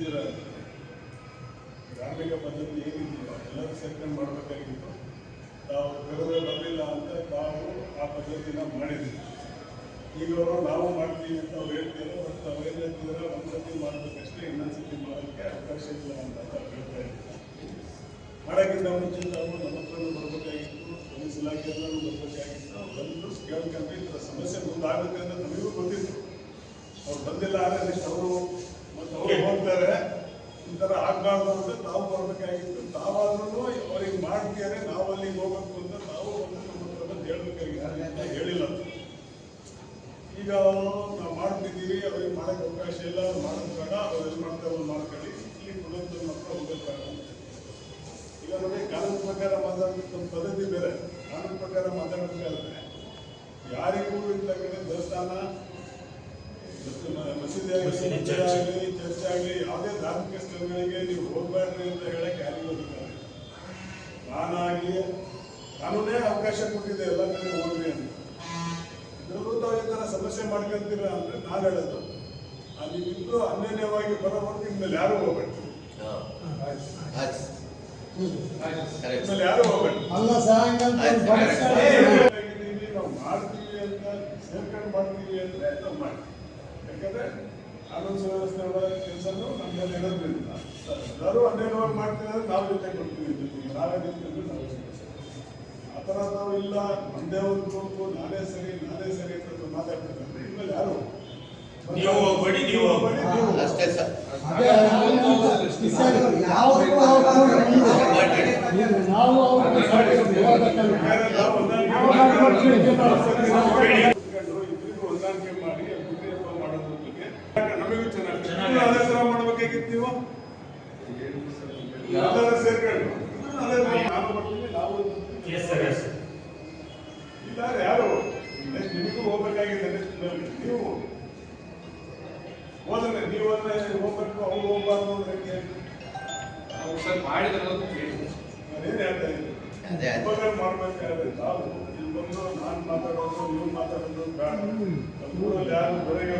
ಬರ್ತಿದ್ದೀರಾ ಧಾರ್ಮಿಕ ಪದ್ಧತಿ ಏನಿದ್ದೀರ ಎಲ್ಲರೂ ಸೇರ್ಕೊಂಡು ಮಾಡಬೇಕಾಗಿತ್ತು. ತಾವು ಕರೆದ್ರೆ ಬರಲಿಲ್ಲ ಅಂತ ತಾವು ಆ ಪದ್ಧತಿನ ಮಾಡಿದ್ವಿ ಈಗ ನಾವು ಮಾಡ್ತೀವಿ ಅಂತ ಅವ್ರು ಹೇಳ್ತಾರೆ ಬಟ್ ಅವ್ರು ಏನು ಹೇಳ್ತಿದ್ದಾರೆ ಒಂದು ಸತಿ ಮಾಡಬೇಕಷ್ಟೇ, ಇನ್ನೊಂದು ಸತಿ ಮಾಡೋದಕ್ಕೆ ಅವಕಾಶ ಇಲ್ಲ ಅಂತ ತಾವು ಹೇಳ್ತಾ ಇದ್ದೀವಿ ಮಾಡೋಕ್ಕಿಂತ ಮುಂಚೆ ತಾವು ನಮ್ಮ ಹತ್ರನೂ ಬರಬೇಕಾಗಿತ್ತು, ಪೊಲೀಸ್ ಇಲಾಖೆಯಲ್ಲೂ ಬರಬೇಕಾಗಿತ್ತು. ಬಂದು ಕೇಳ್ಕೊಂಡು ಈ ಥರ ಸಮಸ್ಯೆ ಮುಂದಾಗುತ್ತೆ ಅಂತ ನಮಗೂ ಗೊತ್ತಿತ್ತು. ಅವ್ರು ಬಂದಿಲ್ಲ ಆದರೆ ನೆಕ್ಸ್ಟ್ ಅವರು ಹೋಗ್ತಾರೆ ಈ ಆಗಬಾರ್ದು ಅಂತ ತಾವು ಬರಬೇಕಾಗಿತ್ತು. ತಾವಾದ್ರೂ ಅವ್ರಿಗೆ ಮಾಡ್ತಾರೆ ನಾವು ಅಲ್ಲಿಗೆ ಹೋಗ್ಬೇಕು ಅಂತ ನಾವು ಒಂದು ಬಂದು ಅಂತ ಹೇಳಿಲ್ಲ. ಈಗ ನಾವು ಮಾಡ್ತಿದ್ದೀವಿ, ಅವ್ರಿಗೆ ಮಾಡೋಕ್ಕೆ ಅವಕಾಶ ಇಲ್ಲ ಮಾಡೋದು ಬೇಡ ಅವ್ರು ಎಲ್ಲಿ ಮಾಡ್ತಾರೆ ಅವ್ರು ಮಾಡ್ಕೊಳ್ಳಿ. ಇಲ್ಲಿ ಕುಟುಂಬದ ಮಾತ್ರ ಅಂತ ಈಗ ನೋಡಿ ಕಾನೂನು ಪ್ರಕಾರ ಮಾತಾಡಬೇಕು ನಮ್ಮ ಪದ್ಧತಿ ಬೇರೆ. ಕಾನೂನು ಪ್ರಕಾರ ಮಾತಾಡಬೇಕಾದ್ರೆ ಯಾರಿಗೂ ಇರ್ತಕ್ಕಂಥ ದೇವಸ್ಥಾನ ಮಸೀದಿ ಆಗಲಿ ಚರ್ಚ್. ಆಗಲಿ ಚರ್ಚ್ ಆಗಲಿ ಯಾವುದೇ ಧಾರ್ಮಿಕ ಸ್ಥಳಗಳಿಗೆ ನೀವು ಹೋಗ್ಬೇಡ್ರಿ ಅಂತ ಹೇಳಕ್ಕೆ ಯಾರಿಗೂ ಅಧಿಕಾರ ಇಲ್ಲ. ನಾನಾಗಿ ಕಾನೂನೇ ಅವಕಾಶ ಕೊಟ್ಟಿದೆ ಎಲ್ಲ ಕಡೆ ಹೋಗ್ರಿ ಅಂತ. ಇದ್ರಲ್ಲೂ ತಾವು ಈ ಥರ ಸಮಸ್ಯೆ ಮಾಡ್ಕೊಂತೀರ ಅಂದ್ರೆ ನಾನು ಹೇಳೋದು. ನೀವಿಬ್ರು ಅನ್ಯೋನ್ಯವಾಗಿ ಬರೋವರೆಗೂ ಇನ್ಮೇಲೆ ಯಾರು ಹೋಗ್ಬೇಡಿ. ಇನ್ಮೇಲೆ ಯಾರು ಹೋಗ್ಬೇಡಿ. ನಾವು ಮಾಡ್ತೀವಿ ಅಂತ ಸೇರ್ಕೊಂಡು ಮಾಡ್ತೀವಿ ಅಂದ್ರೆ ನಾವು ಮಾಡ್ತೀವಿ. ಯಾಕಂದ್ರೆ ಕಾನೂನು ಸುವ್ಯವಸ್ಥೆ ಕೆಲಸನೂ ನಮ್ಮ ಮೇಲೆ ಇರೋದ್ರಿಂದ ಎಲ್ಲರೂ ಅನ್ಯವಾಗಿ ಮಾಡ್ತೀವಿ ಅಂದ್ರೆ ನಾವು ಜೊತೆ ಕೊಡ್ತೀವಿ ಜೊತೆಗೆ ನಾವೇ ನಿಂತ್ಕೊಂಡು ನಾವು ಆ ಥರ ನಾವು ಇಲ್ಲ ಒಂದೇ ನಾನೇ ಸರಿ ನಾನೇ ಸರಿ ಅಂತ ಮಾತಾಡ್ತಿದ್ರೆ ಇನ್ಮೇಲೆ ಯಾರು ನೀವು ಬಡಿ ನೀವು. ನೀವು. ಅಷ್ಟೇ ಸರ್ ನಾವು ಥರ ಮಾಡ್ಬೇಕಾಗಿತ್ತು ನೀವು ಎಲ್ಲರೂ ಸೇರ್ಕೊಂಡು ಅದೇ ಥರ ನಾನು ಬರ್ತೀನಿ ನಾವು ಬರ್ತೀವಿ. ಎಸ್ ಸರ್ ಎಸ್ ಇಲ್ಲ ಯಾರು ನೆಕ್ಸ್ಟ್ ನಿಮಗೂ ಹೋಗ್ಬೇಕಾಗಿದೆ ನೆಕ್ಸ್ಟ್ ನೀವು ಹೋದ್ರೆ ನೀವು ಅಂದ್ರೆ ಹೋಗ್ಬೇಕು ಅವ್ರು ಹೋಗ್ಬಾರ್ದು ಅಂದ್ರೆ ಹೆಂಗೆ? ಮಾಡಿದ್ರೆ ನಾನೇನ್ ಹೇಳ್ತಾ ಇದ್ದೀನಿ ಅದೇ ಅದೇ. ಇವಾಗ ಮಾಡ್ಬೇಕಾದ್ರೆ ನಾವು ಇಲ್ಲಿ ಬಂದು ನಾನು ಮಾತಾಡೋದು ನೀವು ಮಾತಾಡೋದು ಬೇಡ ನಮ್ಮೂರಲ್ಲಿ ಯಾರು ಬರೆಗಳು ಅಂತಿಲ್ಲ ಬರೆಗಳು